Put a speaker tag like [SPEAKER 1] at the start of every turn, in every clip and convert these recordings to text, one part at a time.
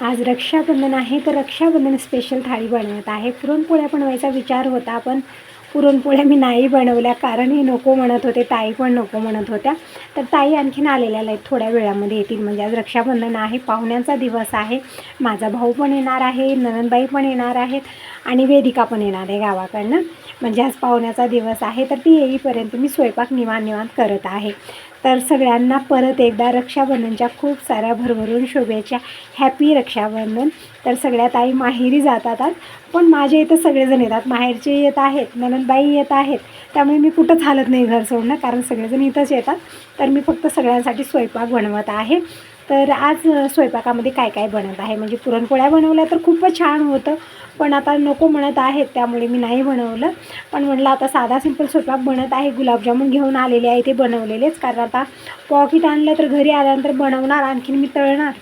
[SPEAKER 1] आज रक्षाबंधन आहे तर रक्षाबंधन स्पेशल थाळी बनवत आहे. पुरणपोळ्या बनवायचा विचार होता पण पुरणपोळ्या मी नाही बनवल्या कारण हे नको म्हणत होते ताई पण नको म्हणत होत्या. तर ताई आणखीन आलेल्या आहेत थोड्या वेळामध्ये येतील म्हणजे आज रक्षाबंधन आहे पाहुण्यांचा दिवस आहे. माझा भाऊ पण येणार आहे ननंदबाई पण येणार आहेत आणि वेदिका पण येणार आहे गावाकडनं. म्हणजे आज पाहुण्याचा दिवस आहे तर ती येईपर्यंत मी स्वयंपाक निवांत निवांत करत आहे. तर सगळ्यांना परत एकदा रक्षाबंधनच्या खूप साऱ्या भरभरून शुभेच्छा. हॅपी रक्षाबंधन. तर सगळ्या ताई माहेरी जातात पण माझ्या इथं सगळेजण येतात. माहेरचे येत आहेत. ननंदबाई येत आहेत. त्यामुळे मी कुठंच हालत नाही घर सोडणं. कारण सगळेजण इथंच येतात. तर मी फक्त सगळ्यांसाठी स्वयंपाक बनवत आहे. तर आज स्वयंपाकामध्ये काय काय बनत आहे? म्हणजे पुरणपोळ्या बनवल्या तर खूपच छान होतं. पण आता नको म्हणत आहेत त्यामुळे मी नाही बनवलं. पण म्हटलं आता साधा सिंपल स्वयंपाक बनत आहे. गुलाबजामुन घेऊन आलेले आहे ते बनवलेलेच. कारण आता पॉकेट आणलं तर घरी आल्यानंतर बनवणार आणखीन मी तळणार.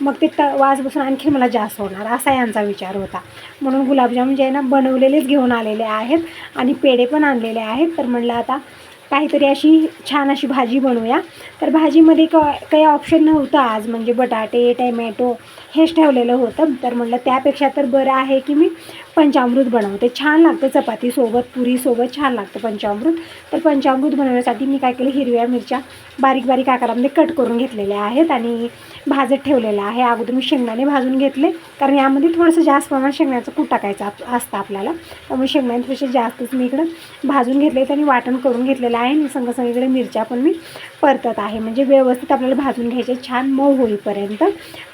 [SPEAKER 1] मग ते त वास बसून आणखी मला जास्त होणार असा यांचा विचार होता. म्हणून गुलाबजामुन जे आहे ना बनवलेलेच घेऊन आलेले आहेत. आणि पेढे पण आणलेले आहेत. तर म्हणलं आता काहीतरी अशी छान अशी भाजी बनवूया. तर भाजीमध्ये क काही ऑप्शन नव्हतं आज. म्हणजे बटाटे टॅमॅटो हेच ठेवलेलं होतं. तर म्हटलं त्यापेक्षा तर बरं आहे की मी पंचामृत बनवते. छान लागतं चपातीसोबत पुरीसोबत छान लागतं पंचामृत. तर पंचामृत बनवण्यासाठी मी काय केलं हिरव्या मिरच्या बारीक बारीक आकारामध्ये कट करून घेतलेल्या आहेत. आणि भाजत ठेवलेलं आहे. अगोदर मी शेंगदाणे भाजून घेतले. कारण यामध्ये थोडंसं जास्त प्रमाणात शेंगण्याचं कूट टाकायचं आप- असतं आपल्याला. त्यामुळे शेंगदाण्यापेक्षा जास्तच मी इकडं भाजून घेतले आणि वाटण करून घेतलेलं आहे. आणि संग सगळीकडे इकडे मिरच्या पण मी परतत आहे. म्हणजे व्यवस्थित आपल्याला भाजून घ्यायचे छान मऊ होईपर्यंत.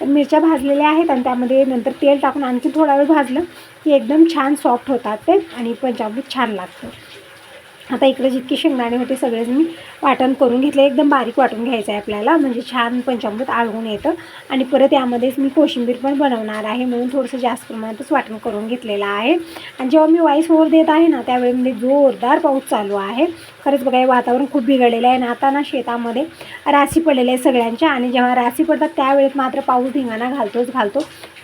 [SPEAKER 1] तर मिरच्या भाजलेल्या आहेत आणि त्यामध्ये नंतर तेल टाकून आणखी थोडा वेळ भाजलं की एकदम छान सॉफ्ट होतात ते आणि पंचामृत छान लागतं. आता इकडे जितकी शेंगदाणे होते सगळेच मी वाटण करून घेतले. एकदम बारीक वाटून घ्यायचं आहे आपल्याला. म्हणजे छान पंचामृत आळवून येतं. आणि परत यामध्येच मी कोशिंबीर पण बनवणार आहे म्हणून थोडंसं जास्त प्रमाणातच वाटण करून घेतलेलं आहे. आणि जेव्हा मी वाईस ओव्हर देत आहे ना त्यावेळेमध्ये म्हणजे जोरदार पाऊस चालू आहे. खरंच बघा हे वातावरण खूप बिघडलेलं आहे. आणि आता ना शेतामध्ये राशी पडलेल्या आहे सगळ्यांच्या. आणि जेव्हा राशी पडतात त्यावेळेस मात्र पाऊस धिंगाणा घालतोच घालतो.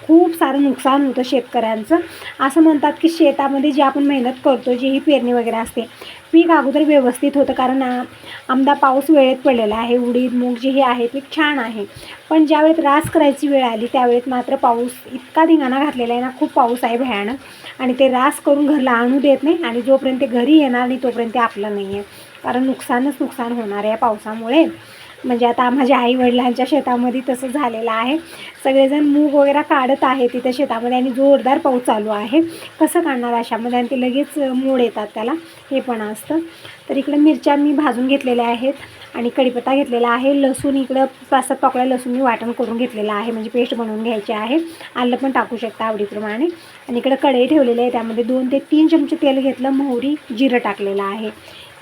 [SPEAKER 1] खूप सारं नुकसान होतं शेतकऱ्यांचं. असं म्हणतात की शेतामध्ये जी आपण मेहनत करतो जी ही पेरणी वगैरे असते पीक अगोदर व्यवस्थित होतं. कारण आमदा पाऊस वेळेत पडलेला आहे. उडीद मूग जे हे आहे पीक छान आहे. पण ज्यावेळेत रास करायची वेळ आली त्यावेळेत मात्र पाऊस इतका धिंगाणा घातलेला आहे ना खूप पाऊस आहे भयानक. आणि ते रास करून घरला आणू देत नाही आणि जोपर्यंत ते घरी येणार नाही तोपर्यंत ते आपलं नाही आहे कारण नुकसानच नुकसान होणार आहे या पावसामुळे. म्हणजे आता माझ्या आई वडिलांच्या शेतामध्ये तसं झालेलं आहे. सगळेजण मूग वगैरे काढत आहे तिथं शेतामध्ये आणि जोरदार पाऊस चालू आहे. कसं काढणार अशामध्ये आणि ते लगेच मोड येतात त्याला. हे पण असतं. तर इकडं मिरच्या मी भाजून घेतलेल्या आहेत आणि कढीपत्ता घेतलेला आहे. लसूण इकडं पाच सात पाकळ्या लसूण मी वाटण करून घेतलेलं आहे. म्हणजे पेस्ट बनवून घ्यायची आहे. आलं पण टाकू शकता आवडीप्रमाणे. आणि इकडं कढई ठेवलेली आहे. त्यामध्ये दोन ते तीन चमचे तेल घेतलं. मोहरी जिरं टाकलेलं आहे.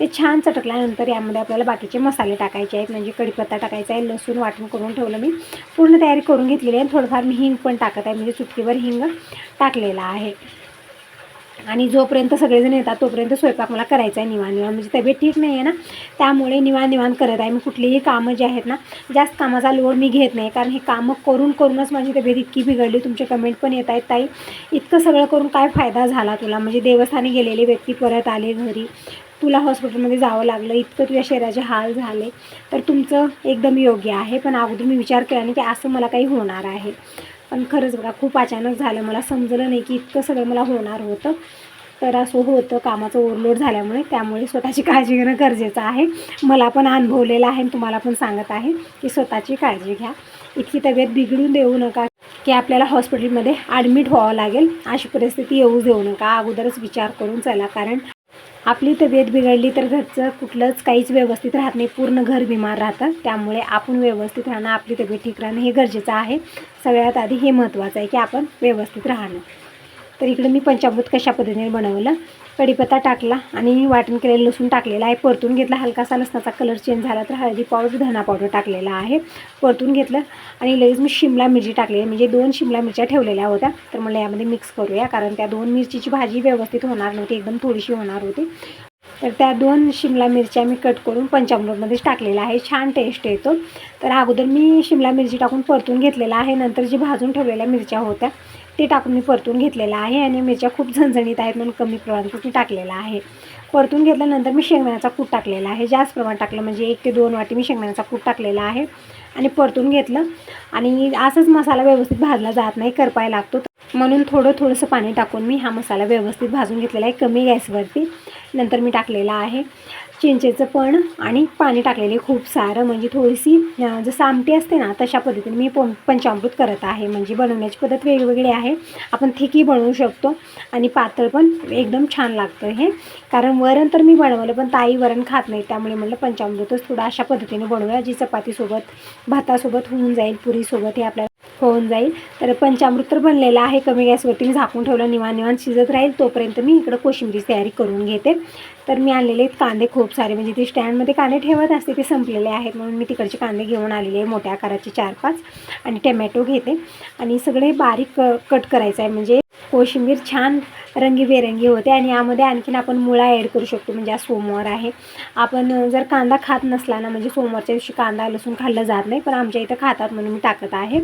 [SPEAKER 1] ते छान चटकल्यानंतर यामध्ये आपल्याला बाकीचे मसाले टाकायचे आहेत म्हणजे कढीपत्ता टाकायचा आहे लसूण वाटण करून ठेवलं मी. पूर्ण तयारी करून घेतलेली आहे. थोडंफार मी हिंग पण टाकत आहे म्हणजे चुटकीवर हिंग टाकलेला आहे. आणि जोपर्यंत सगळेजण येतात तोपर्यंत स्वयंपाक मला करायचा आहे निवान निवान म्हणजे तब्येत ठीक नाही आहे ना त्यामुळे निवान निवान करत आहे. मी कुठलीही कामं जी आहेत ना जास्त कामाचा लोड मी घेत नाही. कारण हे कामं करून करूनच माझी तब्येत इतकी बिघडली. तुमचे कमेंट पण येत आहेत ताई इतकं सगळं करून काय फायदा झाला तुला? म्हणजे देवस्थानी गेलेले व्यक्ती परत आले घरी. तुला हॉस्पिटलमध्ये जावं लागलं इतकं तुझ्या शरीराचे हाल झाले तर तुमचं एकदम योग्य आहे. पण अगोदर मी विचार केला नाही की असं मला काही होणार आहे. पण खरंच बघा खूप अचानक झालं. मला समजलं नाही की इतकं सगळं मला होणार होतं. तर असं होतं कामाचं ओव्हरलोड झाल्यामुळे त्यामुळे स्वतःची काळजी घेणं गरजेचं आहे. मला पण अनुभवलेलं आहे आणि तुम्हाला पण सांगत आहे की स्वतःची काळजी घ्या. इतकी तब्येत बिघडून देऊ नका की आपल्याला हॉस्पिटलमध्ये ॲडमिट व्हावं लागेल. अशी परिस्थिती येऊ देऊ नका. अगोदरच विचार करून चला. कारण आपली तब्येत बिघडली तर घरचं कुठलंच काहीच व्यवस्थित राहत नाही. पूर्ण घर बिमार राहतं. त्यामुळे आपण व्यवस्थित राहणं आपली तब्येत ठीक राहणं हे गरजेचं आहे. सगळ्यात आधी हे महत्त्वाचं आहे की आपण व्यवस्थित राहणं. तर इकडे मी पंचामृत कशा पद्धतीने बनवलं? कढीपत्ता टाकला आणि वाटण केलेलं लसूण टाकलेलं आहे. परतून घेतला हलकासा लसणाचा कलर चेंज झाला तर हळदी पावडर धना पावडर टाकलेला आहे. परतून घेतलं आणि लगेच मी शिमला मिरची टाकलेली म्हणजे दोन शिमला मिरच्या ठेवलेल्या होत्या. तर मला यामध्ये मिक्स करूया कारण त्या दोन मिरचीची भाजी व्यवस्थित होणार नव्हती एकदम थोडीशी होणार होती. तर त्या दोन शिमला मिरच्या मी कट करून पंचामृतमध्येच टाकलेला आहे. छान टेस्ट येतो. तर अगोदर मी शिमला मिरची टाकून परतून घेतलेला आहे. नंतर जी भाजून ठेवलेल्या मिरच्या होत्या ते टाकून मी परतून घेतलेलं आहे आणि मिरच्या खूप झणझणीत आहेत म्हणून कमी प्रमाणात मी टाकलेलं आहे. परतून घेतल्यानंतर मी शेंगदाण्याचा कूट टाकलेला आहे. जास्त प्रमाणात टाकलं म्हणजे एक ते दोन वाटी मी शेंगदाण्याचा कूट टाकलेला आहे आणि परतून घेतलं. आणि असंच मसाला व्यवस्थित भाजला जात नाही करपाय लागतो. म्हणून थोडं थोडंसं पाणी टाकून मी हा मसाला व्यवस्थित भाजून घेतलेला आहे कमी गॅसवरती. नंतर मी टाकलेला आहे चिंचेचं पण आणि पाणी टाकलेले खूप सारं. म्हणजे थोडीशी जसं आमटी असते ना तशा पद्धतीने मी पं पंचामृत करत आहे. म्हणजे बनवण्याची पद्धत वेगवेगळी आहे. आपण थिकी बनवू शकतो आणि पातळ पण एकदम छान लागतं हे. कारण वरण तर मी बनवलं पण ताई वरण खात नाही त्यामुळे म्हणलं पंचामृतच थोडं अशा पद्धतीने बनवूया. जी चपातीसोबत भातासोबत होऊन जाईल पुरीसोबत हे आपल्याला होऊन जाईल. तर पंचामृत तर बनलेलं आहे. कमी गॅसवरती मी झाकून ठेवलं. निवान निवान शिजत राहील. तोपर्यंत मी इकडं कोशिंबीरीची तयारी करून घेते. तर मी आणलेले आहेत कांदे खूप सारे. म्हणजे ते स्टँडमध्ये कांदे ठेवत असते ते संपलेले आहेत. म्हणून मी तिकडचे कांदे घेऊन आलेले आहे मोठ्या आकाराचे चार पाच आणि टमॅटो घेते. आणि सगळे बारीक कट करायचं आहे म्हणजे कोशिंबीर छान रंगीबेरंगी होते आणि यामध्ये आणखीन आपण मुळा ॲड करू शकतो. म्हणजे आज सोमवार आहे. आपण जर कांदा खात नसला ना म्हणजे सोमवारच्या दिवशी कांदा लसूण खाल्लं जात नाही. पण आमच्या इथं खातात म्हणून मी टाकत आहे.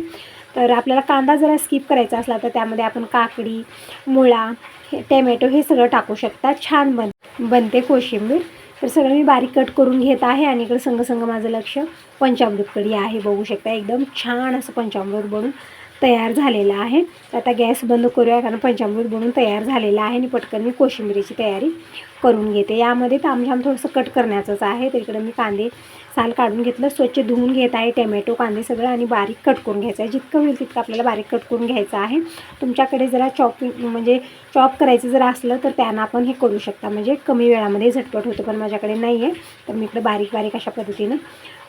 [SPEAKER 1] तर आपल्याला कांदा जरा स्किप करायचा असला तर त्यामध्ये आपण काकडी मुळा हे टॅमॅटो हे सगळं टाकू शकता. छान बन बनते कोशिंबीर. तर सगळं मी बारीक कट करून घेत आहे आणि इकडं संग संग माझं लक्ष पंचामृतकडे आहे. बघू शकता एकदम छान असं पंचामृत बनून तयार झालेलं आहे. आता गॅस बंद करूया कारण पंचामृत बनून तयार झालेलं आहे आणि पटकन मी कोशिंबिरीची तयारी करून घेते. यामध्ये तामझाम थोडंसं कट करण्याचंच आहे. तर इकडं मी कांदे साल काढून घेतलं स्वच्छ धुवून घेत आहे टोमॅटो कांदे सगळं आणि बारीक कट करून घ्यायचं आहे. जितकं होईल तितकं आपल्याला बारीक कट करून घ्यायचं आहे. तुमच्याकडे जरा चॉपिंग म्हणजे चॉप करायचं जर असलं तर त्यांना आपण हे करू शकता. म्हणजे कमी वेळामध्ये झटपट होतं पण माझ्याकडे नाही आहे तर मी इकडे बारीक बारीक अशा पद्धतीनं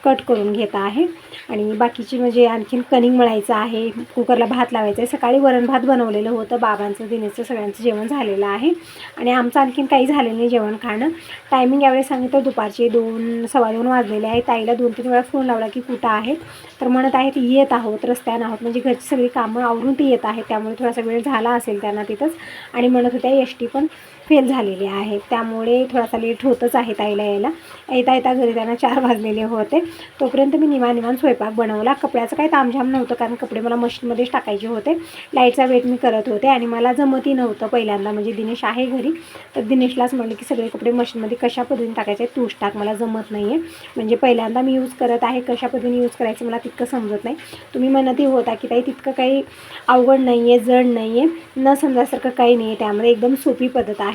[SPEAKER 1] कट करून घेत आहे. आणि बाकीची म्हणजे आणखीन कणिंग मळायचं आहे कुकरला भात लावायचा आहे. सकाळी वरण भात बनवलेलं होतं बाबांचं दिनेचं सगळ्यांचं जेवण झालेलं आहे. आणि आमचं आणखीन काही झालेलं नाही जेवण खाणं. टायमिंग यावेळेस सांगितलं दुपारचे दोन सव्वा दोन वाजलेले आहे. ताईला दोन तीन वेळा फोन लावला की कुठं आहेत? तर म्हणत आहेत येत आहोत रस्त्यानं आहोत. म्हणजे घरची सगळी कामं आवरून ती येत आहेत. त्यामुळे थोडासा वेळ झाला असेल त्यांना तिथंच. आणि म्हणत होत्या एस टी पण फेल झालेली आहे. त्यामुळे थोडासा लेट होतच आहे ताईला यायला. येता येता घरी त्यांना चार वाजलेले होते. तोपर्यंत मी निवान निवान स्वयंपाक बनवला. कपड्याचं काही तामझाम नव्हतं कारण कपडे मला मशीनमध्येच टाकायचे होते. लाईटचा वेट मी करत होते आणि मला जमतही नव्हतं पहिल्यांदा. म्हणजे दिनेश आहे घरी. तर दिनेशलाच म्हणलं की सगळे कपडे मशीनमध्ये कशा पद्धतीने टाकायचे? तूच टाक. मला जमत नाही आहे म्हणजे पहिल्यांदा मी यूज करत आहे. कशा पद्धतीने यूज करायचं मला तितकं समजत नाही. तुम्ही म्हणतही होता की ताई तितकं काही अवघड नाही आहे जड नाही आहे न समजासारखं काही नाही आहे त्यामध्ये एकदम सोपी पद्धत आहे.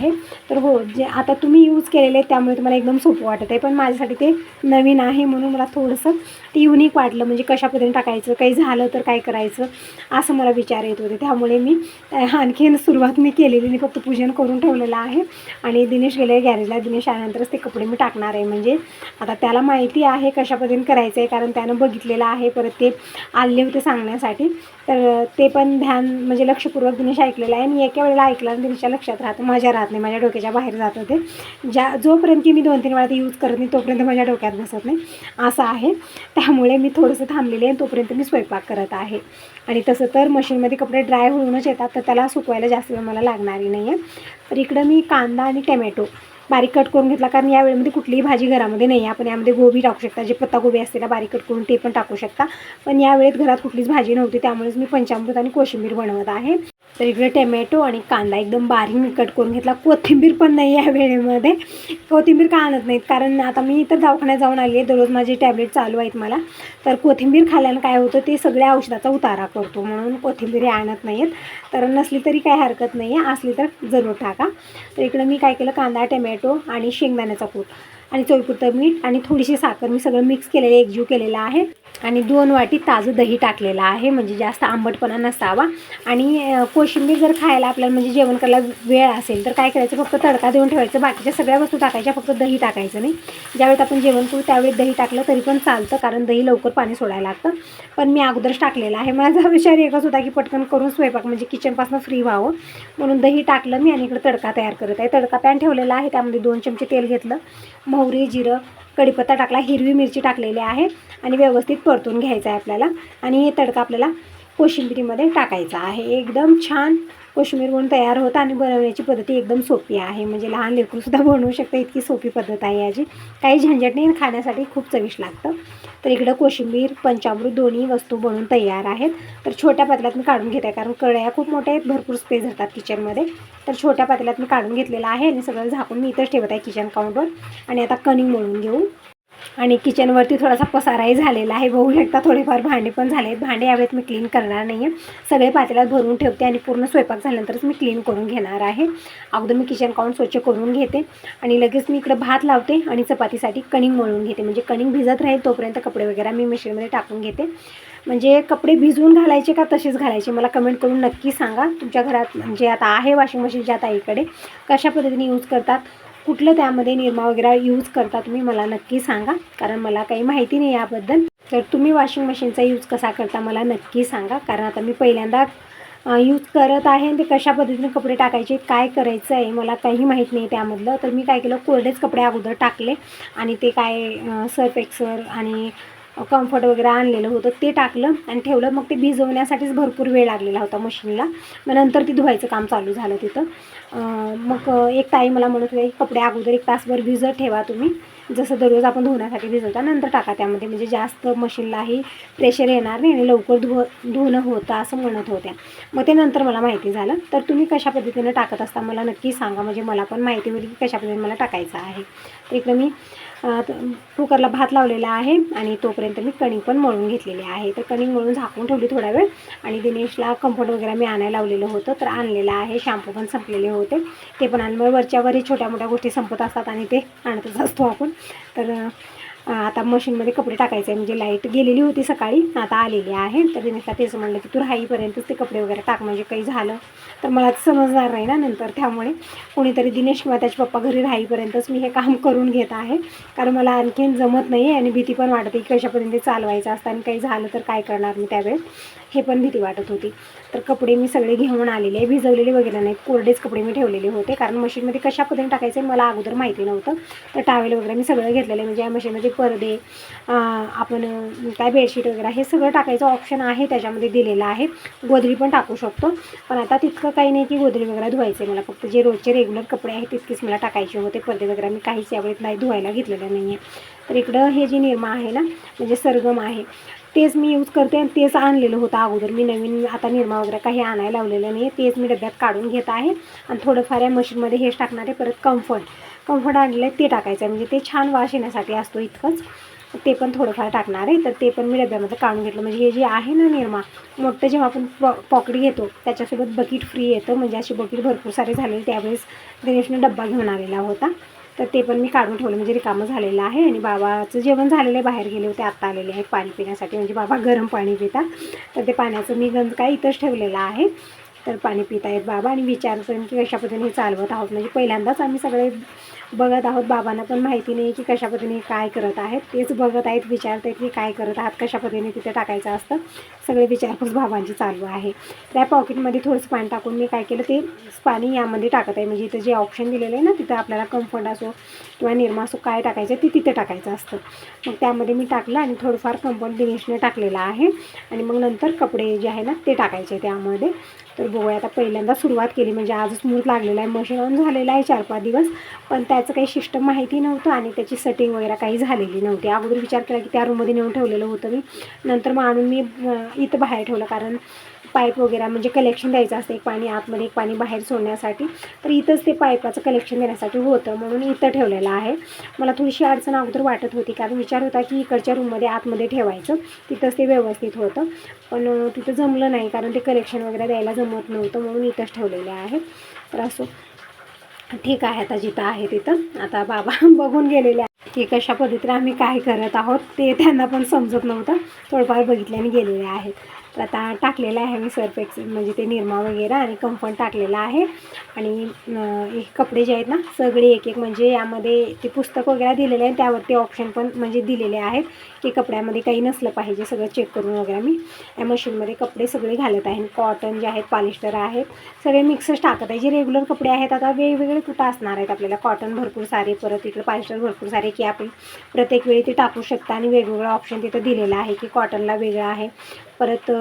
[SPEAKER 1] तर हो जे आता तुम्ही यूज केलेले आहे त्यामुळे तुम्हाला एकदम सोपं वाटत आहे. पण माझ्यासाठी ते नवीन आहे म्हणून मला थोडंसं ते युनिक वाटलं. म्हणजे कशा पद्धतीने टाकायचं काही झालं तर काय करायचं असं मला विचार येत होते. त्यामुळे मी आणखीन सुरुवात मी केलेली. मी फक्त पूजन करून ठेवलेलं आहे. आणि दिनेश गेले गॅरेजला. दिनेश आल्यानंतरच ते कपडे मी टाकणार आहे. म्हणजे आता त्याला माहिती आहे कशा पद्धतीने करायचं आहे कारण त्यानं बघितलेलं आहे. परत ते आले होते सांगण्यासाठी. तर ते पण ध्यान म्हणजे लक्षपूर्वक दिनेश ऐकलेलं आहे. आणि एका वेळेला ऐकलं आणि दिनेशच्या लक्षात राहतं माझ्या राहत नाही माझ्या डोक्याच्या बाहेर जात होते. ज्या जोपर्यंत की मी दोन तीन वेळा ते यूज करत नाही तोपर्यंत माझ्या डोक्यात बसत नाही. असं आहे. त्यामुळे मी थोडंसं थांबलेले आहे तोपर्यंत मी स्वयंपाक करत आहे. आणि तसं तर मशीनमध्ये कपडे ड्राय होऊनच येतात तर त्याला सुकवायला जास्त वेळ मला लागणारी नाही आहे तर इकडं मी कांदा आणि टमॅटो बारीक कट करून घेतला कारण या वेळेमध्ये कुठलीही भाजी घरामध्ये नाही आहे. आपण यामध्ये गोबी टाकू शकता जे पत्तागोबी असते ना बारीक कट करून ते पण टाकू शकता. पण या वेळेत घरात कुठलीच भाजी नव्हती त्यामुळेच मी पंचामृत आणि कोशिंबीर बनवत आहे. तर इकडे टमॅटो आणि कांदा एकदम बारीक कट करून घेतला. कोथिंबीर पण नाही या वेळेमध्ये. कोथिंबीर का आणत नाहीत? कारण आता मी इतर दवाखान्यात जाऊन आली आहे दररोज माझे टॅबलेट चालू आहेत मला. तर कोथिंबीर खाल्ल्यानं काय होतं ते सगळ्या औषधाचा उतारा करतो म्हणून कोथिंबीर हे आणत नाही आहेत तर नसली तरी काही हरकत नाही आहे असली तर जरूर टाका. तर इकडं मी काय केलं कांदा टमॅटो आणि शेंगदाण्याचा कूट आणि चवीपुरतं मीठ आणि थोडीशी साखर. मी सगळं मिक्स केलेलं एकजीव केलेलं आहे. आणि दोन वाटी ताजं दही टाकलेलं आहे म्हणजे जास्त आंबटपणा नसावा. आणि कोशिंबीर जर खायला आपल्याला म्हणजे जेवण करायला वेळ असेल तर काय करायचं? फक्त तडका देऊन ठेवायचं. बाकीच्या सगळ्या वस्तू टाकायच्या फक्त दही टाकायचं नाही. ज्यावेळेस आपण जेवण करू त्यावेळी दही टाकलं तरी पण चालतं कारण दही लवकर पाणी सोडायला लागतं. पण मी अगोदरच टाकलेलं आहे. माझा विचार एकच होता की पटकन करून स्वयंपाक म्हणजे किचनपासून फ्री व्हावं. म्हणून दही टाकलं मी आणि इकडे तडका तयार करत आहे. तडका पॅन ठेवलेला आहे त्यामध्ये दोन चमचे तेल घेतलं. मोहरी जिरं कढीपत्ता टाकला हिरवी मिरची टाकलेली आहे आणि व्यवस्थित परतून घ्यायचा आहे आपल्याला. आणि हे तडका आपल्याला कोशिंबिरीमध्ये टाकायचा आहे. एकदम छान कोशिंबीर म्हणून तयार होतं आणि बनवण्याची पद्धती एकदम सोपी आहे. म्हणजे लहान लेकरूसुद्धा बनवू शकतं इतकी सोपी पद्धत आहे याची. काही झंझट नाही खाण्यासाठी खूप चविष्ट लागतं. तर इकडं कोशिंबीर पंचामृत दोन्ही वस्तू बनवून तयार आहेत. तर छोट्या पातळ्यात मी काढून घेते कारण कळ्या खूप मोठ्या आहेत भरपूर स्पेस धरतात किचनमध्ये तर छोट्या पातळ्यात मी काढून घेतलेलं आहे आणि सगळं झाकून मी इथंच ठेवत आहे किचन काउंटवर आणि आता कणिंग मळून घेऊ. आणि किचनवरती थोडासा पसाराही झालेला आहे. बघू शकता थोडेफार भांडे पण झाले आहेत भांडे यावेळेत मी क्लीन करणार नाही आहे सगळे पातेल्यात भरून ठेवते आणि पूर्ण स्वयंपाक झाल्यानंतरच मी क्लीन करून घेणार आहे. अगोदर मी किचन काउंट स्वच्छ करून घेते आणि लगेच मी इकडे भात लावते आणि चपातीसाठी कणिंग मळून घेते. म्हणजे कणिंग भिजत राहील तोपर्यंत कपडे वगैरे मी मशीनमध्ये टाकून घेते. म्हणजे कपडे भिजवून घालायचे का तसेच घालायचे मला कमेंट करून नक्की सांगा. तुमच्या घरात म्हणजे आता आहे वॉशिंग मशीन ज्या ताईकडे. कशा पद्धतीने यूज करतात? कुठलं त्यामध्ये निरमा वगैरे यूज करता तुम्ही मला नक्की सांगा. कारण मला काही माहिती नाही याबद्दल. तर तुम्ही वॉशिंग मशीनचा यूज कसा करता मला नक्की सांगा. कारण आता मी पहिल्यांदा यूज करत आहे आणि ते कशा पद्धतीने कपडे टाकायचे काय करायचं आहे मला काही माहीत नाही त्यामधलं. तर मी काय केलं कोरडेच कपडे अगोदर टाकले. आणि ते काय सर्फ एक्सर आणि कम्फर्ट वगैरे आणलेलं होतं ते टाकलं आणि ठेवलं. मग ते भिजवण्यासाठीच भरपूर वेळ लागलेला होता मशीनला मग नंतर ती धुवायचं काम चालू झालं तिथं. मग एक ताई मला म्हणत होती कपडे अगोदर एक तासभर भिजत ठेवा तुम्ही. जसं दररोज आपण धुण्यासाठी भिजवता नंतर टाका त्यामध्ये. म्हणजे जास्त मशीनलाही प्रेशर येणार नाही आणि लवकर धुव धुणं होतं असं म्हणत होत्या. मग ते नंतर मला माहिती झालं. तर तुम्ही कशा पद्धतीने टाकत असता मला नक्की सांगा. म्हणजे मला पण माहिती होईल की कशा पद्धतीने मला टाकायचं आहे. तर इकडं मी कुकरला भात लावलेला आहे आणि तोपर्यंत मी कणिक पण मळून घेतलेली आहे. तर कणिक मळून झाकून ठेवली थोडा वेळ आणि दिनेशला कम्फर्ट वगैरे मी आणायला लावलेलं होतं. तर आणलेलं आहे. शॅम्पू पण संपलेले होते. ते पण आणलं मग वरच्यावरही छोट्या मोठ्या गोष्टी संपत असतात आणि ते आणतच असतो आपण. तर आता मशीनमध्ये कपडे टाकायचे म्हणजे लाइट गेलेली होती सकाळी आता आलेली आहे. तर दिनेशला तेच म्हणलं की तू राहीपर्यंतच ते कपडे वगैरे टाक म्हणजे काही झालं तर मला समजणार नाही ना नंतर. त्यामुळे कोणीतरी दिनेश किंवा त्याचे पप्पा घरी राहीपर्यंतच मी हे काम करून घेत आहे. कारण मला आणखीन जमत नाही आहे आणि भीती पण वाटते की कशापर्यंत चालवायचं असतं आणि काही झालं तर काय करणार मी त्यावेळेस. हे पण भीती वाटत होती. तर कपडे मी सगळे घेऊन आलेले आहे भिजवलेले वगैरे नाहीत. कोरडेच कपडे मी ठेवलेले होते. कारण मशीनमध्ये कशा पद्धतीने टाकायचे मला अगोदर माहिती नव्हतं. तर टावेल वगैरे मी सगळं घेतलेलं आहे. म्हणजे या मशीनमध्ये पडदे आपण काय बेडशीट वगैरे हे सगळं टाकायचं ऑप्शन आहे. त्याच्यामध्ये दिलेलं आहे. गोदरी पण टाकू शकतो. पण आता तितकं काही नाही की गोदरी वगैरे धुवायचे मला. फक्त जे रोजचे रेग्युलर कपडे आहेत तितकेच मला टाकायचे होते. पडदे वगैरे मी काहीच यावेळेत नाही धुवायला घेतलेलं नाही आहे तर इकडं हे जे निरमा आहे ना म्हणजे सरगम आहे. तेच मी यूज करते आणि तेच आणलेलं होतं अगोदर. मी नवीन आता निरमा वगैरे काही आणायला लावलेलं नाही आहे तेच मी डब्यात काढून घेत आहे. आणि थोडंफार या मशीनमध्ये हेच टाकणार आहे. परत कम्फर्ट कम्फर्ट आणलेलं आहे ते टाकायचं आहे. म्हणजे ते छान वाश येण्यासाठी असतो इतकंच. ते पण थोडंफार टाकणार आहे. तर ते पण मी डब्यामध्ये काढून घेतलं. म्हणजे हे जे आहे ना निरमा मोठं जेव्हा आपण पॉ पॉकेट घेतो त्याच्यासोबत बकेट फ्री येतं. म्हणजे असे बकेट भरपूर सारे झालेले त्यावेळेस दिनेशने डब्बा घेऊन आलेला होता. तर ते पण मी काढून ठेवलं. म्हणजे रिकामं झालेलं आहे आणि बाबाचं जेवण झालेलं आहे. बाहेर गेले होते आत्ता आलेले आहेत पाणी पिण्यासाठी. म्हणजे बाबा गरम पाणी पितात. तर ते पाण्याचं मी गंज काय इथंच ठेवलेलं आहे. तर पाणी पित आहेत बाबा आणि विचारतो की कशा पद्धतीने हे चालवत आहोत. म्हणजे पहिल्यांदाच आम्ही सगळे बघत आहोत. बाबांना पण माहिती नाही की कशा पद्धतीने काय करत आहेत. तेच बघत आहेत विचारत आहेत की काय करत आहात कशा पद्धतीने तिथे टाकायचं असतं. सगळे विचारपूस बाबांची चालू आहे. त्या पॉकेटमध्ये थोडंसं पाणी टाकून मी काय केलं ते पाणी यामध्ये टाकत आहे. म्हणजे इथं जे ऑप्शन दिलेलं आहे ना तिथं आपल्याला कम्फर्ट असो किंवा निरमा असो काय टाकायचं ते तिथे टाकायचं असतं. मग त्यामध्ये मी टाकलं आणि थोडंफार कम्फर्ट दिनेशने टाकलेलं आहे. आणि मग नंतर कपडे जे आहे ना ते टाकायचे त्यामध्ये. तर बघूया आता पहिल्यांदा सुरुवात केली. म्हणजे आजच मूर्त लागलेला आहे. मशीन ऑन झालेला आहे चार पाच दिवस. पण त्या त्याचं काही सिस्टम माहिती नव्हतं आणि त्याची सेटिंग वगैरे काही झालेली नव्हती. अगोदर विचार केला की त्या रूममध्ये नेऊन ठेवलेलं होतं मी. नंतर मग आणून मी इथं बाहेर ठेवलं कारण पाईप वगैरे म्हणजे कलेक्शन द्यायचं असतं एक पाणी आतमध्ये एक पाणी बाहेर सोडण्यासाठी. तर इथंच ते पाईपाचं कलेक्शन देण्यासाठी होतं. म्हणून इथं ठेवलेलं आहे. मला थोडीशी अडचण अगोदर वाटत होती कारण विचार होता की इकडच्या रूममध्ये आतमध्ये ठेवायचं. तिथंच ते व्यवस्थित होतं. पण तिथं जमलं नाही कारण ते कलेक्शन वगैरे द्यायला जमत नव्हतं म्हणून इथंच ठेवलेलं आहे. तर असो. ठीक आहे आता जिथं आहे तिथं. आता बाबा बघून गेलेले आहे की कशा पद्धतीने आम्ही काय करत आहोत ते त्यांना पण समजत नव्हतं. थोडंफार बघितल्याने गेलेले आहेत. तर आता टाकलेलं आहे मी सर्फ एक्सेल म्हणजे ते निरमा वगैरे आणि कम्फर्ट टाकलेलं आहे. आणि हे कपडे जे आहेत ना सगळे एक एक म्हणजे यामध्ये ते पुस्तक वगैरे दिलेले आहे त्यावरती ऑप्शन पण म्हणजे दिलेले आहेत की कपड्यामध्ये काही नसलं पाहिजे सगळं चेक करून वगैरे मी या मशीनमध्ये कपडे सगळे घालत आहे. कॉटन जे आहेत पॉलिस्टर आहेत सगळे मिक्सच टाकत आहे. जे रेग्युलर कपडे आहेत आता वेगवेगळे कुठं असणार आहेत आपल्याला? कॉटन भरपूर सारे परत इकडे पॉलिस्टर भरपूर सारे की आपण प्रत्येक वेळी ते टाकू शकता. आणि वेगवेगळं ऑप्शन तिथं दिलेलं आहे की कॉटनला वेगळं आहे. परत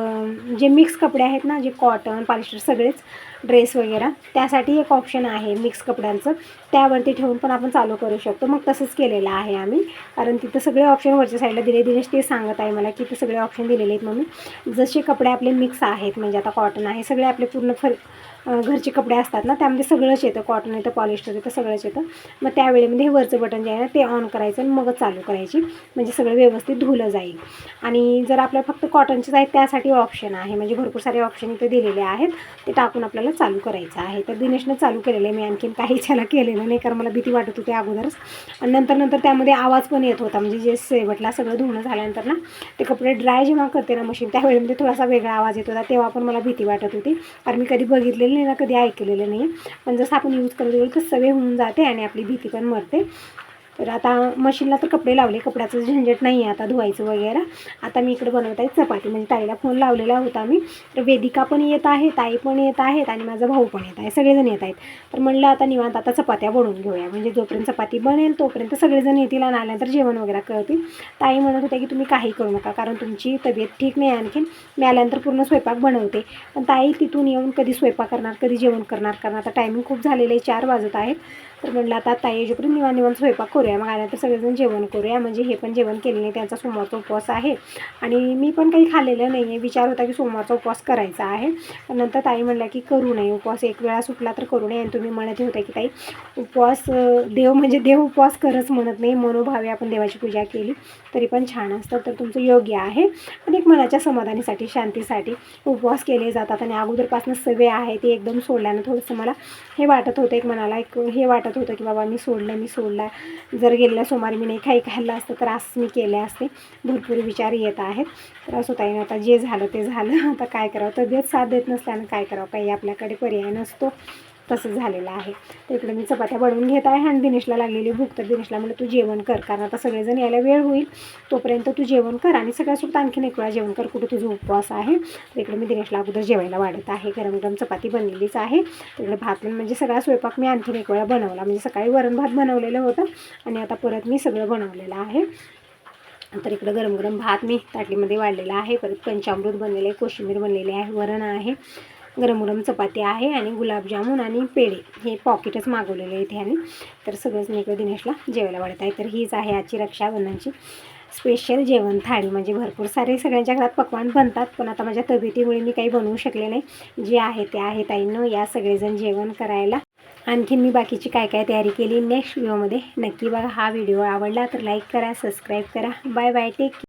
[SPEAKER 1] जे मिक्स कपडे आहेत ना जे कॉटन पॉलिस्टर सगळेच ड्रेस वगैरे त्यासाठी एक ऑप्शन आहे मिक्स कपड्यांचं. त्यावरती ठेवून पण आपण चालू करू शकतो. मग तसंच केलेलं आहे आम्ही. कारण तिथं सगळे ऑप्शन वरच्या साईडला दिले. दिनेश ते सांगत आहे मला की ते सगळे ऑप्शन दिलेले आहेत मम्मी जसे कपडे आपले मिक्स आहेत म्हणजे आता कॉटन आहे सगळे आपले पूर्ण फर घरचे कपडे असतात ना त्यामध्ये सगळंच येतं कॉटन येतं पॉलिस्टर येतं सगळंच येतं. मग त्यावेळेमध्ये म्हणजे हे वरचं बटन जे आहे ना ते ऑन करायचं आणि मगच चालू करायची. म्हणजे सगळं व्यवस्थित धुलं जाईल. आणि जर आपल्याला फक्त कॉटनचेच आहेत त्यासाठी ऑप्शन आहे. म्हणजे भरपूर सारे ऑप्शन इथे दिलेले आहेत. ते टाकून आपल्याला चालू करायचं आहे. तर दिनेशनं चालू केलेलं आहे. मी आणखीन काहीच ह्याला केलेलं नाही कारण मला भीती वाटत होती अगोदरच. आणि नंतर नंतर त्यामध्ये आवाज पण येत होता. म्हणजे जे शेवटला सगळं धुणं झाल्यानंतर ना ते कपडे ड्राय जेव्हा करते ना मशीन त्यावेळेमध्ये म्हणजे थोडासा वेगळा आवाज येत होता. तेव्हा पण मला भीती वाटत होती. कारण मी कधी बघितलेली ना कधी ऐकलेलं नाही. पण जसं आपण यूज करत गेलो तर सवय होऊन जाते आणि आपली भीती पण मरते. तर आता मशीनला तर कपडे लावले कपड्याचं झंझट नाही आहे आता धुवायचं वगैरे. आता मी इकडे बनवत आहे चपाती म्हणजे ताईला फोन लावलेला होता मी. तर वेदिका पण येत आहे ताई पण येत आहेत आणि माझा भाऊ पण येत आहे सगळेजण येत आहेत. तर म्हणलं आता निवांत आता चपात्या बनवून घेऊया. म्हणजे जोपर्यंत चपाती बनेल तोपर्यंत सगळेजण येतील आणि आल्यानंतर जेवण वगैरे करतील. ताई म्हणत होत्या की तुम्ही काही करू नका कारण तुमची तब्येत ठीक नाही आणखीन. मी आल्यानंतर पूर्ण स्वयंपाक बनवते. पण ताई तिथून येऊन कधी स्वयंपाक करणार कधी जेवण करणार कारण आता टायमिंग खूप झालेलं आहे चार वाजत आहेत. तर म्हणलं आता ताई जोपर्यंत निवांत स्वयंपाक करूया. मग आल्यानंतर सगळेजण जेवण करूया. म्हणजे हे पण जेवण केले नाही. त्यांचा सोमवारचा उपवास आहे. आणि मी पण काही खाल्लेलं नाही आहे विचार होता की सोमवारचा उपवास करायचा आहे. नंतर ताई म्हणल्या की करू नये उपवास. एक वेळा सुटला तर करू नये. आणि तुम्ही म्हणत होते की ताई उपवास देव म्हणजे देव उपवास करच म्हणत नाही. मनोभावे आपण देवाची पूजा केली तरी पण छान असतं. तर तुमचं योग्य आहे. आणि एक मनाच्या समाधानीसाठी शांतीसाठी उपवास केले जातात. आणि अगोदरपासून सवय आहे ती एकदम सोडल्यानं थोडंसं मला हे वाटत होतं. एक मनाला एक हे वाटत होतं की बाबा मी सोडलं मी सोडला जर गेलेल्या सोमवारी मी नाही काही खाल्लं असतं तर आज मी केले असते. भरपूर विचार येत आहेत. तर असं होता येईल आता जे झालं ते झालं. आता काय करावं? तब्येत साथ देत नसल्यानं काय करावं? काही आपल्याकडे पर्याय नसतो. तसं झालेलं आहे. तर इकडे मी चपात्या बनवून घेत आहे आणि दिनेशला लागलेली भूक. तर दिनेशला म्हणलं तू जेवण कर कारण आता सगळेजण यायला वेळ होईल. तोपर्यंत तू जेवण कर आणि सगळ्यासोबत आणखीन एक वेळा जेवण कर. कुठे तुझा उपवास आहे? तर इकडे मी दिनेशला अगोदर जेवायला वाढत आहे. गरम गरम चपाती बनलेलीच आहे. तिकडे भात पण म्हणजे सगळा स्वयंपाक मी आणखीन एक वेळा बनवला. म्हणजे सकाळी वरण भात बनवलेलं होतं आणि आता परत मी सगळं बनवलेलं आहे. तर इकडं गरम गरम भात मी ताटलीमध्ये वाढलेला आहे. परत पंचामृत बनलेलं आहे कोशिंबीर बनलेली आहे वरण आहे. गरम गरम चपाती आहे आणि गुलाबजामुन आणि पेढे हे पॉकेटच मागवलेले इथे आणि तर सगळंच मी इकडे दिनेशला जेवायला वाढत आहे तर हीच आहे आजची रक्षाबंधनची स्पेशल जेवण थाळी. म्हणजे भरपूर सारे सगळ्यांच्या घरात पकवान बनतात पण आता माझ्या तब्येतीमुळे मी काही बनवू शकले नाही. जे आहे ते आहे ताईनं या सगळेजण जेवण करायला. आणखीन मी बाकीची काय काय तयारी केली नेक्स्ट व्हिडिओमध्ये नक्की बघा. हा व्हिडिओ आवडला तर लाईक करा सबस्क्राईब करा. Bye bye take